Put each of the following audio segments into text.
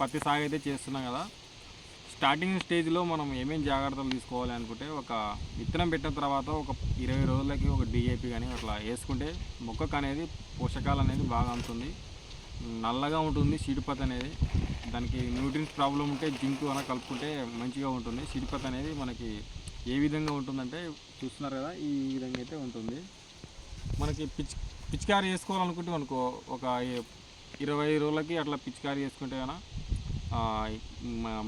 పత్తి సాగు అయితే చేస్తున్నాం కదా. స్టార్టింగ్ స్టేజ్లో మనం ఏమేమి జాగ్రత్తలు తీసుకోవాలి అనుకుంటే ఒక విత్తనం పెట్టిన తర్వాత ఒక ఇరవై రోజులకి ఒక డిఏపి కానీ అట్లా వేసుకుంటే మొక్కకు అనేది పోషకాలు అనేది బాగా అందుతుంది. నల్లగా ఉంటుంది సీడిపత్ అనేది. దానికి న్యూట్రిన్స్ ప్రాబ్లం ఉంటే జింక్ అలా కలుపుకుంటే మంచిగా ఉంటుంది. సీడిపత్ అనేది మనకి ఏ విధంగా ఉంటుందంటే చూస్తున్నారు కదా ఈ విధంగా అయితే ఉంటుంది. మనకి పిచ్ పిచికారీ చేసుకోవాలనుకుంటే అనుకో ఒక ఇరవై రోజులకి అట్లా పిచికారీ చేసుకుంటే కనుక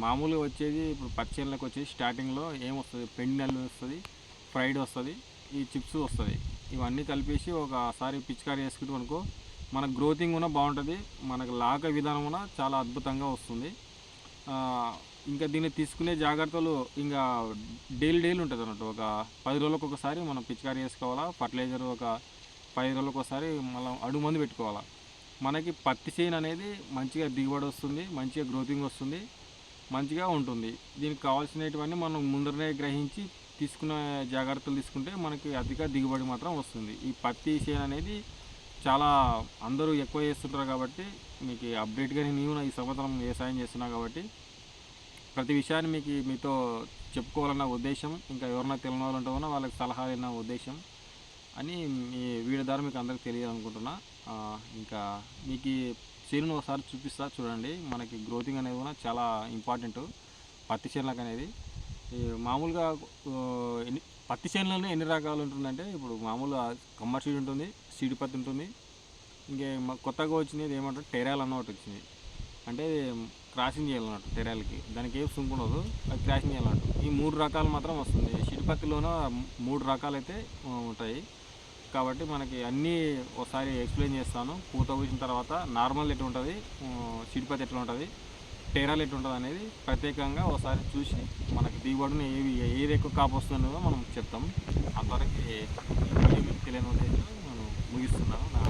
మామూలుగా వచ్చేది ఇప్పుడు పచ్చళ్ళకి వచ్చేది స్టార్టింగ్లో ఏమొస్తుంది? పెండినల్ వస్తుంది ఫ్రైడ్ వస్తుంది ఈ చిప్స్ వస్తుంది. ఇవన్నీ కలిపేసి ఒకసారి పిచికారి చేసుకుంటే అనుకో మన గ్రోతింగ్ కూడా బాగుంటుంది మనకు లాక విధానం కూడా చాలా అద్భుతంగా వస్తుంది. ఇంకా దీన్ని తీసుకునే జాగ్రత్తలు ఇంకా డైలీ డైలీ ఉంటుంది అన్నట్టు. ఒక పది రోజులకు ఒకసారి మనం పిచికారి చేసుకోవాలా ఫర్టిలైజర్ ఒక పది రోజులకు ఒకసారి మళ్ళీ అడుగు మందు పెట్టుకోవాలా. మనకి పత్తి చేను అనేది మంచిగా దిగుబడి వస్తుంది మంచిగా గ్రోతింగ్ వస్తుంది మంచిగా ఉంటుంది. దీనికి కావాల్సినటువంటి మనం ముందరనే గ్రహించి తీసుకునే జాగ్రత్తలు తీసుకుంటే మనకి అధిక దిగుబడి మాత్రం వస్తుంది. ఈ పత్తి చేను అనేది చాలా అందరూ ఎక్కువ చేస్తుంటారు కాబట్టి మీకు అప్డేట్గా నేను ఈ సంవత్సరం వ్యవసాయం చేస్తున్నా కాబట్టి ప్రతి విషయాన్ని మీకు మీతో చెప్పుకోవాలన్న ఉద్దేశం ఇంకా ఎవరైనా తెలియని వాళ్ళు ఉంటే వాళ్ళకి సలహా ఇన్న ఉద్దేశం. అని మీ వీడియో ద్వారా మీకు అందరికి తెలియాలనుకుంటున్నా. ఇంకా మీకు ఈ చేనును ఒకసారి చూపిస్తా చూడండి. మనకి గ్రోతింగ్ అనేది కూడా చాలా ఇంపార్టెంట్. పత్తి చేనులకు అనేది. మామూలుగా ఎన్ని పత్తి చేనులోనే ఎన్ని రకాలు ఉంటుందంటే ఇప్పుడు మామూలుగా కమ్మర్ సీడ్ ఉంటుంది సీడ్ పత్తి ఉంటుంది. ఇంకే కొత్తగా వచ్చినది ఏమంటారు? టెరాల్ అన్న ఒకటి వచ్చింది. అంటే క్రాసింగ్ చేయాలన్నట్టు టెరాల్కి. దానికి ఏం సుంకు ఉండదు అది క్రాసింగ్ చేయాలన్నట్టు ఈ మూడు రకాలు మాత్రం వస్తుంది. సీడ్ పత్తిలోనూ మూడు రకాలు అయితే ఉంటాయి. కాబట్టి మనకి అన్నీ ఒకసారి ఎక్స్ప్లెయిన్ చేస్తాను. పూత పూసిన తర్వాత నార్మల్ ఎట్లా ఉంటుంది సిడిపతి ఎట్లా ఉంటుంది టేరాలు ఎట్లా ఉంటుంది అనేది ప్రత్యేకంగా ఒకసారి చూసి మనకి దిగుబడిని ఏవి ఏది ఎక్కువ కాపు వస్తుందో మనం చెప్తాం. అంతవరకు తెలియని ఉద్దేశం నేను ముగిస్తున్నాను. నా